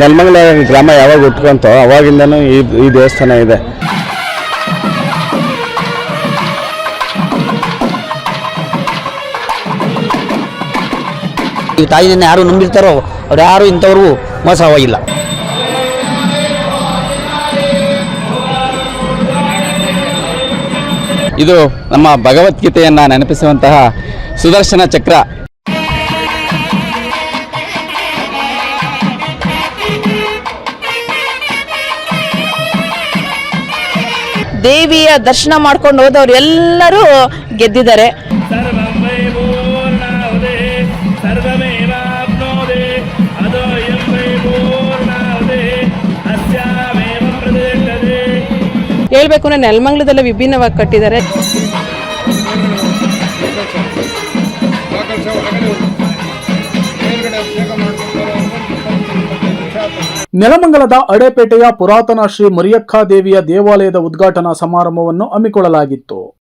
ನೆಲಮಂಗಲ ಗ್ರಾಮ ಯಾವಾಗ ಹುಟ್ಕೊಂತೋ ಅವಾಗಿಂದನೂ ಈ ಈ ದೇವಸ್ಥಾನ ಇದೆ. ಈ ತಾಯಿನ ಯಾರು ನಂಬಿರ್ತಾರೋ ಅವ್ರು ಯಾರು ಇಂಥವ್ರಿಗೂ ಮೋಸ ಆಗಿಲ್ಲ ಇದು ನಮ್ಮ ಭಗವದ್ಗೀತೆಯನ್ನು ನೆನಪಿಸುವಂತಹ ಸುದರ್ಶನ ಚಕ್ರ. ದೇವಿಯ ದರ್ಶನ ಮಾಡ್ಕೊಂಡು ಹೋದವ್ರು ಎಲ್ಲರೂ ಗೆದ್ದಿದ್ದಾರೆ. ಹೇಳ್ಬೇಕು ನಾನು ನೆಲಮಂಗ್ಲದಲ್ಲ ವಿಭಿನ್ನವಾಗಿ ಕಟ್ಟಿದ್ದಾರೆ. ನೆಲಮಂಗಲದ ಅಡೆಪೇಟೆಯ ಪುರಾತನ ಶ್ರೀ ಮರಿಯಕ್ಕ ದೇವಿಯ ದೇವಾಲಯದ ಉದ್ಘಾಟನಾ ಸಮಾರಂಭವನ್ನು ಹಮ್ಮಿಕೊಳ್ಳಲಾಗಿತ್ತು.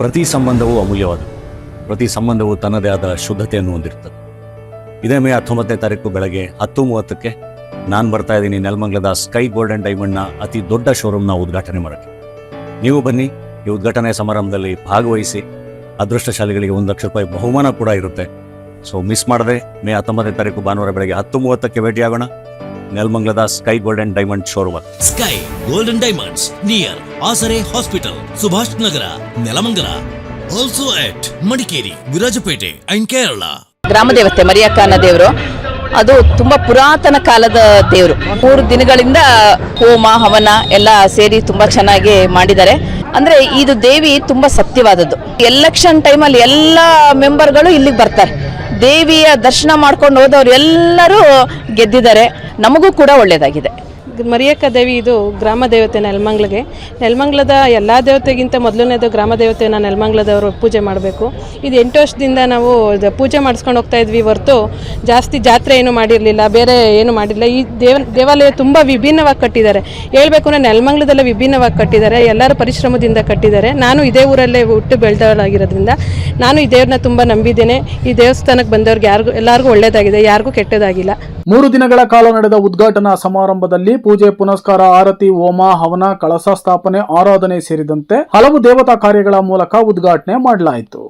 ಪ್ರತಿ ಸಂಬಂಧವೂ ಅಮೂಲ್ಯವಾದ, ಪ್ರತಿ ಸಂಬಂಧವು ತನ್ನದೇ ಆದ ಶುದ್ಧತೆಯನ್ನು ಹೊಂದಿರ್ತದೆ ಇದೇ ಮೇ ಹತ್ತೊಂಬತ್ತನೇ ತಾರೀಕು ಬೆಳಗ್ಗೆ ಹತ್ತು ಮೂವತ್ತಕ್ಕೆ ನಾನು ಬರ್ತಾ ಇದ್ದೀನಿ ನೆಲಮಂಗಲದ ಸ್ಕೈ ಗೋಲ್ಡನ್ ಡೈಮಂಡ್ನ ಅತಿ ದೊಡ್ಡ ಶೋರೂಮ್ನ ಉದ್ಘಾಟನೆ ಮಾಡೋಕ್ಕೆ. ನೀವು ಬನ್ನಿ, ಈ ಉದ್ಘಾಟನೆ ಸಮಾರಂಭದಲ್ಲಿ ಭಾಗವಹಿಸಿ, ಅದೃಷ್ಟಶಾಲಿಗಳಿಗೆ ಒಂದು ಲಕ್ಷ ರೂಪಾಯಿ ಬಹುಮಾನ ಕೂಡ ಇರುತ್ತೆ. ಸೊ ಮಿಸ್ ಮಾಡದೆ, ಮೇ ಹತ್ತೊಂಬತ್ತನೇ ತಾರೀಕು ಭಾನುವಾರ ಬೆಳಗ್ಗೆ ಹತ್ತು ಮೂವತ್ತಕ್ಕೆ ಭೇಟಿಯಾಗೋಣ. ನೆಲಮಂಗಲದ sky golden diamond showroom sky golden diamonds near Asare hospital Subhash Nagar Nelamangala also at Madikeri Virajpet and Kerala ಗ್ರಾಮ ದೇವತೆ ಮರಿಯಕ್ಕನ ದೇವರು. ಅದು ತುಂಬಾ ಪುರಾತನ ಕಾಲದ ದೇವರು. ಮೂರು ದಿನಗಳಿಂದ ಹೋಮ ಹವನ ಎಲ್ಲ ಸೇರಿ ತುಂಬಾ ಚೆನ್ನಾಗಿ ಮಾಡಿದ್ದಾರೆ. ಅಂದ್ರೆ ಇದು ದೇವಿ ತುಂಬಾ ಸತ್ಯವಾದದ್ದು. ಎಲೆಕ್ಷನ್ ಟೈಮಲ್ಲಿ ಎಲ್ಲ ಮೆಂಬರ್ಗಳು ಇಲ್ಲಿಗೆ ಬರ್ತಾರೆ. ದೇವಿಯ ದರ್ಶನ ಮಾಡ್ಕೊಂಡು ಹೋದವ್ರು ಎಲ್ಲರೂ ಗೆದ್ದಿದ್ದಾರೆ. ನಮಗೂ ಕೂಡ ಒಳ್ಳೇದಾಗಿದೆ. ಮರಿಯಕ್ಕ ದೇವಿ ಇದು ಗ್ರಾಮ ದೇವತೆ ನೆಲಮಂಗ್ಲಗೆ. ನೆಲಮಂಗ್ಲದ ಎಲ್ಲ ದೇವತೆಗಿಂತ ಮೊದಲನೇದು ಗ್ರಾಮ ದೇವತೆಯನ್ನು ನೆಲಮಂಗ್ಲದವರು ಪೂಜೆ ಮಾಡಬೇಕು. ಇದು ಎಂಟು ವರ್ಷದಿಂದ ನಾವು ಪೂಜೆ ಮಾಡಿಸ್ಕೊಂಡು ಹೋಗ್ತಾ ಇದ್ವಿ. ಹೊರತು ಜಾಸ್ತಿ ಜಾತ್ರೆ ಏನು ಮಾಡಿರಲಿಲ್ಲ, ಬೇರೆ ಏನು ಮಾಡಿಲ್ಲ ಈ ದೇವ, ದೇವಾಲಯ ತುಂಬ ವಿಭಿನ್ನವಾಗಿ ಕಟ್ಟಿದ್ದಾರೆ. ಹೇಳಬೇಕು ಅಂದರೆ ನೆಲಮಂಗ್ಲದಲ್ಲೇ ವಿಭಿನ್ನವಾಗಿ ಕಟ್ಟಿದ್ದಾರೆ. ಎಲ್ಲರ ಪರಿಶ್ರಮದಿಂದ ಕಟ್ಟಿದ್ದಾರೆ. ನಾನು ಇದೇ ಊರಲ್ಲೇ ಹುಟ್ಟು ಬೆಳೆದವಳಾಗಿರೋದ್ರಿಂದ ನಾನು ಈ ದೇವ್ರನ್ನ ತುಂಬ ನಂಬಿದ್ದೇನೆ. ಈ ದೇವಸ್ಥಾನಕ್ಕೆ ಬಂದವ್ರಿಗೆ ಯಾರಿಗೂ, ಎಲ್ಲರಿಗೂ ಒಳ್ಳೇದಾಗಿದೆ, ಯಾರಿಗೂ ಕೆಟ್ಟದಾಗಿಲ್ಲ. ಮೂರು ದಿನಗಳ ಕಾಲ ನಡೆದ ಉದ್ಘಾಟನಾ ಸಮಾರಂಭದಲ್ಲಿ ಪೂಜೆ, ಪುನಸ್ಕಾರ, ಆರತಿ, ಹೋಮ, ಹವನ, ಕಳಸ ಸ್ಥಾಪನೆ, ಆರಾಧನೆ ಸೇರಿದಂತೆ ಹಲವು ದೇವತಾ ಕಾರ್ಯಗಳ ಮೂಲಕ ಉದ್ಘಾಟನೆ ಮಾಡಲಾಯಿತು.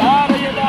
ధారయదా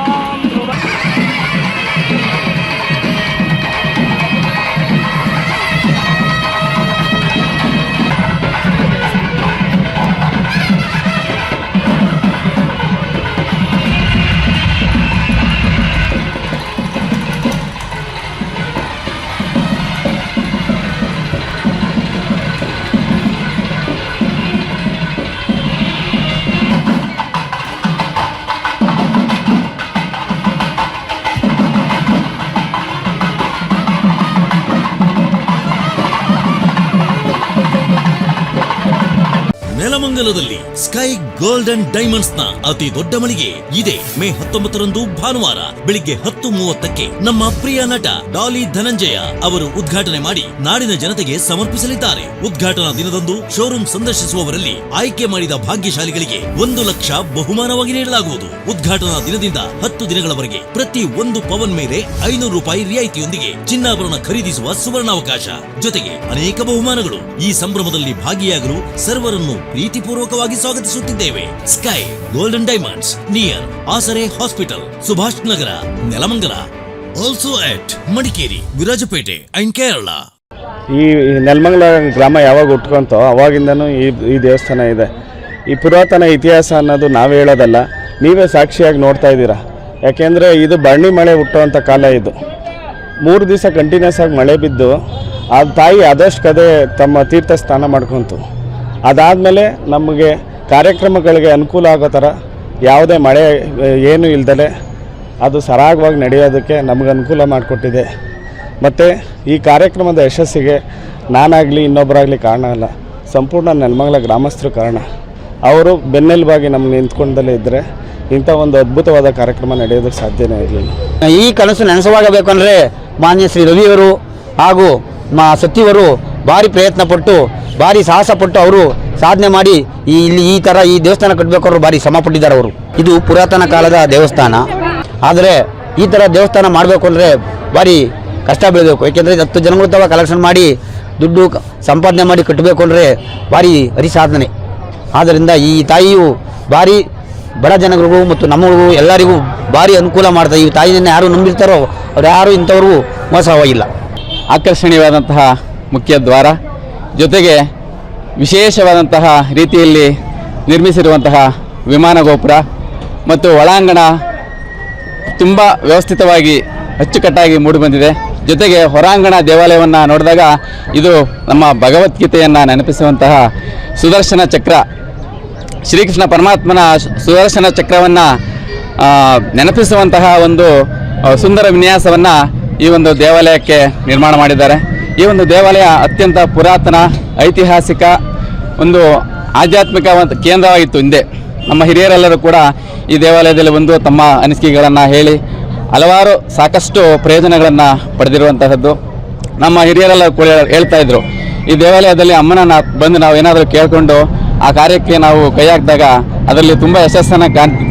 ನೆಲಮಂಗಲದಲ್ಲಿ ಸ್ಕೈ ಗೋಲ್ಡ್ ಡೈಮಂಡ್ಸ್ನ ಅತಿ ದೊಡ್ಡ ಮಳಿಗೆ. ಇದೆ ಮೇ ಹತ್ತೊಂಬತ್ತರಂದು ಭಾನುವಾರ ಬೆಳಿಗ್ಗೆ ಹತ್ತು ಮೂವತ್ತಕ್ಕೆ ನಮ್ಮ ಪ್ರಿಯ ನಟ ಡಾಲಿ ಧನಂಜಯ ಅವರು ಉದ್ಘಾಟನೆ ಮಾಡಿ ನಾಡಿನ ಜನತೆಗೆ ಸಮರ್ಪಿಸಲಿದ್ದಾರೆ. ಉದ್ಘಾಟನಾ ದಿನದಂದು ಶೋರೂಮ್ ಸಂದರ್ಶಿಸುವವರಲ್ಲಿ ಆಯ್ಕೆ ಮಾಡಿದ ಭಾಗ್ಯಶಾಲಿಗಳಿಗೆ ಒಂದು ಲಕ್ಷ ಬಹುಮಾನವಾಗಿ ನೀಡಲಾಗುವುದು. ಉದ್ಘಾಟನಾ ದಿನದಿಂದ ಹತ್ತು ದಿನಗಳವರೆಗೆ ಪ್ರತಿ ಒಂದು ಪವನ್ ಮೇಲೆ ಐನೂರು ರೂಪಾಯಿ ರಿಯಾಯಿತಿಯೊಂದಿಗೆ ಚಿನ್ನಾಭರಣ ಖರೀದಿಸುವ ಸುವರ್ಣಾವಕಾಶ. ಜೊತೆಗೆ ಅನೇಕ ಬಹುಮಾನಗಳು ಈ ಸಂಭ್ರಮದಲ್ಲಿ ಭಾಗಿಯಾಗಲು ಸರ್ವರನ್ನು ಪ್ರೀತಿಪೂರ್ವಕವಾಗಿ ಸ್ವಾಗತಿಸುತ್ತಿದ್ದೇವೆ. Sky golden diamonds near Asare hospital, Subhash Nagar, Nelamangala. Also at Madikeri, Virajpet and Kerala ಈ ನೆಲಮಂಗಲ ಗ್ರಾಮ ಯಾವಾಗ ಹುಟ್ಕೊಂತೋ ಅವಾಗಿಂದನೂ ಈ ಈ ದೇವಸ್ಥಾನ ಇದೆ. ಈ ಪುರಾತನ ಇತಿಹಾಸ ಅನ್ನೋದು ನಾವೇ ಹೇಳೋದಲ್ಲ, ನೀವೇ ಸಾಕ್ಷಿಯಾಗಿ ನೋಡ್ತಾ ಇದ್ದೀರಾ. ಯಾಕೆಂದರೆ ಇದು ಬರ್ಣಿ ಮಳೆ ಹುಟ್ಟುವಂಥ ಕಾಲ ಇದು. ಮೂರು ದಿವಸ ಕಂಟಿನ್ಯೂಸ್ ಆಗಿ ಮಳೆ ಬಿದ್ದು, ಆ ತಾಯಿ ಆದಷ್ಟು ಕದೆ ತಮ್ಮ ತೀರ್ಥ ಸ್ನಾನ ಮಾಡ್ಕೊಂತು. ಅದಾದಮೇಲೆ ನಮಗೆ ಕಾರ್ಯಕ್ರಮಗಳಿಗೆ ಅನುಕೂಲ ಆಗೋ ಥರ ಯಾವುದೇ ಮಳೆ ಏನೂ ಇಲ್ದಲೆ ಅದು ಸರಾಗವಾಗಿ ನಡೆಯೋದಕ್ಕೆ ನಮಗೆ ಅನುಕೂಲ ಮಾಡಿಕೊಟ್ಟಿದೆ. ಮತ್ತು ಈ ಕಾರ್ಯಕ್ರಮದ ಯಶಸ್ಸಿಗೆ ನಾನಾಗಲಿ ಇನ್ನೊಬ್ಬರಾಗಲಿ ಕಾರಣ ಅಲ್ಲ, ಸಂಪೂರ್ಣ ನೆಲಮಂಗಲ ಗ್ರಾಮಸ್ಥರು ಕಾರಣ. ಅವರು ಬೆನ್ನೆಲುಬಾಗಿ ನಮ್ಮ ನಿಂತ್ಕೊಂಡಲ್ಲೇ ಇದ್ದರೆ ಇಂಥ ಒಂದು ಅದ್ಭುತವಾದ ಕಾರ್ಯಕ್ರಮ ನಡೆಯೋದಕ್ಕೆ ಸಾಧ್ಯನೇ ಇರಲಿಲ್ಲ. ಈ ಕನಸು ನನಸವಾಗಬೇಕು ಅಂದರೆ ಮಾನ್ಯ ಶ್ರೀ ರವಿಯವರು ಹಾಗೂ ಮಾ ಸತ್ಯವರು ಭಾರಿ ಪ್ರಯತ್ನ ಪಟ್ಟು, ಭಾರಿ ಸಾಹಸ ಪಟ್ಟು ಅವರು ಸಾಧನೆ ಮಾಡಿ ಈ ಇಲ್ಲಿ ಈ ಥರ ಈ ದೇವಸ್ಥಾನ ಕಟ್ಟಬೇಕು ಅವರು ಭಾರಿ ಶ್ರಮ ಪಟ್ಟಿದ್ದಾರೆ ಅವರು. ಇದು ಪುರಾತನ ಕಾಲದ ದೇವಸ್ಥಾನ. ಆದರೆ ಈ ಥರ ದೇವಸ್ಥಾನ ಮಾಡಬೇಕು ಅಂದರೆ ಭಾರಿ ಕಷ್ಟ ಬೀಳಬೇಕು. ಏಕೆಂದರೆ ಹತ್ತು ಜನಗಳು ತವ ಕಲೆಕ್ಷನ್ ಮಾಡಿ ದುಡ್ಡು ಸಂಪಾದನೆ ಮಾಡಿ ಕಟ್ಟಬೇಕು ಅಂದರೆ ಭಾರಿ ಹರಿಸಾಧನೆ. ಆದ್ದರಿಂದ ಈ ತಾಯಿಯು ಭಾರಿ ಬಡ ಜನಗಳಿಗೂ ಮತ್ತು ನಮ್ಮಗಳಿಗೂ ಎಲ್ಲರಿಗೂ ಭಾರಿ ಅನುಕೂಲ ಮಾಡ್ತಾ ಈ ತಾಯಿಯನ್ನು ಯಾರು ನಂಬಿರ್ತಾರೋ, ಅವ್ರು ಯಾರು ಇಂಥವ್ರಿಗೂ ಮೋಸವಾಗಿಲ್ಲ. ಆಕರ್ಷಣೀಯವಾದಂತಹ ಮುಖ್ಯ ದ್ವಾರ. ಜೊತೆಗೆ ವಿಶೇಷವಾದಂತಹ ರೀತಿಯಲ್ಲಿ ನಿರ್ಮಿಸಿರುವಂತಹ ವಿಮಾನ ಗೋಪುರ ಮತ್ತು ಒಳಾಂಗಣ ತುಂಬ ವ್ಯವಸ್ಥಿತವಾಗಿ ಅಚ್ಚುಕಟ್ಟಾಗಿ ಮೂಡಿಬಂದಿದೆ. ಜೊತೆಗೆ ಹೊರಾಂಗಣ ದೇವಾಲಯವನ್ನು ನೋಡಿದಾಗ ಇದು ನಮ್ಮ ಭಗವದ್ಗೀತೆಯನ್ನು ನೆನಪಿಸುವಂತಹ ಸುದರ್ಶನ ಚಕ್ರ. ಶ್ರೀಕೃಷ್ಣ ಪರಮಾತ್ಮನ ಸುದರ್ಶನ ಚಕ್ರವನ್ನು ನೆನಪಿಸುವಂತಹ ಒಂದು ಸುಂದರ ವಿನ್ಯಾಸವನ್ನು ಈ ಒಂದು ದೇವಾಲಯಕ್ಕೆ ನಿರ್ಮಾಣ ಮಾಡಿದ್ದಾರೆ. ಈ ಒಂದು ದೇವಾಲಯ ಅತ್ಯಂತ ಪುರಾತನ, ಐತಿಹಾಸಿಕ ಒಂದು ಆಧ್ಯಾತ್ಮಿಕ ಒಂದು ಕೇಂದ್ರವಾಗಿತ್ತು ಹಿಂದೆ. ನಮ್ಮ ಹಿರಿಯರೆಲ್ಲರೂ ಕೂಡ ಈ ದೇವಾಲಯದಲ್ಲಿ ಬಂದು ತಮ್ಮ ಅನಿಸಿಕೆಗಳನ್ನು ಹೇಳಿ, ಹಲವಾರು ಸಾಕಷ್ಟು ಪ್ರಯೋಜನಗಳನ್ನು ಪಡೆದಿರುವಂತಹದ್ದು. ನಮ್ಮ ಹಿರಿಯರೆಲ್ಲರೂ ಕೂಡ ಹೇಳ್ತಾ ಇದ್ರು, ಈ ದೇವಾಲಯದಲ್ಲಿ ಅಮ್ಮನ ಬಂದು ನಾವು ಏನಾದರೂ ಕೇಳಿಕೊಂಡು ಆ ಕಾರ್ಯಕ್ಕೆ ನಾವು ಕೈ ಹಾಕಿದಾಗ ಅದರಲ್ಲಿ ತುಂಬಾ ಯಶಸ್ಸನ್ನು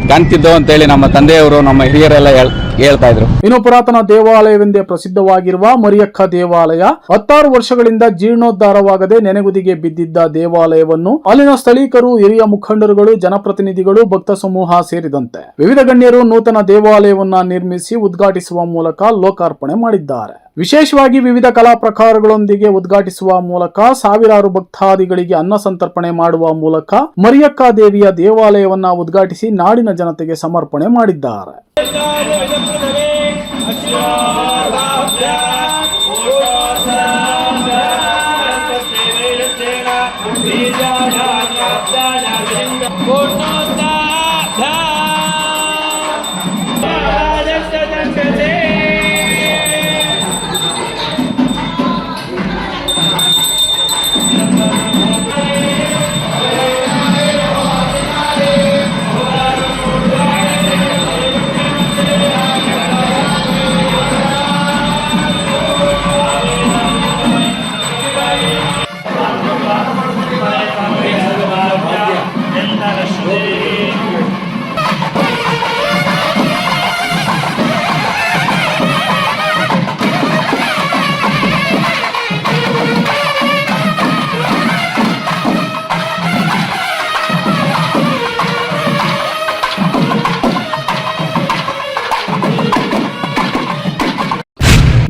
ಕಾಣ್ತಿದ್ದೋ ಅಂತೇಳಿ ನಮ್ಮ ತಂದೆಯವರು, ನಮ್ಮ ಹಿರಿಯರೆಲ್ಲ ಹೇಳ್, ಹೇಳ್ತಾ ಇದ್ರು. ಇನ್ನು ಪುರಾತನ ದೇವಾಲಯವೆಂದೇ ಪ್ರಸಿದ್ಧವಾಗಿರುವ ಮರಿಯಕ್ಕ ದೇವಾಲಯ ಹತ್ತಾರು ವರ್ಷಗಳಿಂದ ಜೀರ್ಣೋದ್ಧಾರವಾಗದೆ ನೆನೆಗುದಿಗೆ ಬಿದ್ದಿದ್ದ ದೇವಾಲಯವನ್ನು ಅಲ್ಲಿನ ಸ್ಥಳೀಕರು, ಹಿರಿಯ ಮುಖಂಡರುಗಳು, ಜನಪ್ರತಿನಿಧಿಗಳು, ಭಕ್ತ ಸಮೂಹ ಸೇರಿದಂತೆ ವಿವಿಧ ಗಣ್ಯರು ನೂತನ ದೇವಾಲಯವನ್ನ ನಿರ್ಮಿಸಿ ಉದ್ಘಾಟಿಸುವ ಮೂಲಕ ಲೋಕಾರ್ಪಣೆ ಮಾಡಿದ್ದಾರೆ. ವಿಶೇಷವಾಗಿ ವಿವಿಧ ಕಲಾ ಪ್ರಕಾರಗಳೊಂದಿಗೆ ಉದ್ಘಾಟಿಸುವ ಮೂಲಕ ಸಾವಿರಾರು ಭಕ್ತಾದಿಗಳಿಗೆ ಅನ್ನ ಸಂತರ್ಪಣೆ ಮಾಡುವ ಮೂಲಕ ಮರಿಯಕ್ಕ ದೇವಿಯ ದೇವಾಲಯವನ್ನ ಉದ್ಘಾಟಿಸಿ ನಾಡಿನ ಜನತೆಗೆ ಸಮರ್ಪಣೆ ಮಾಡಿದ್ದಾರೆ.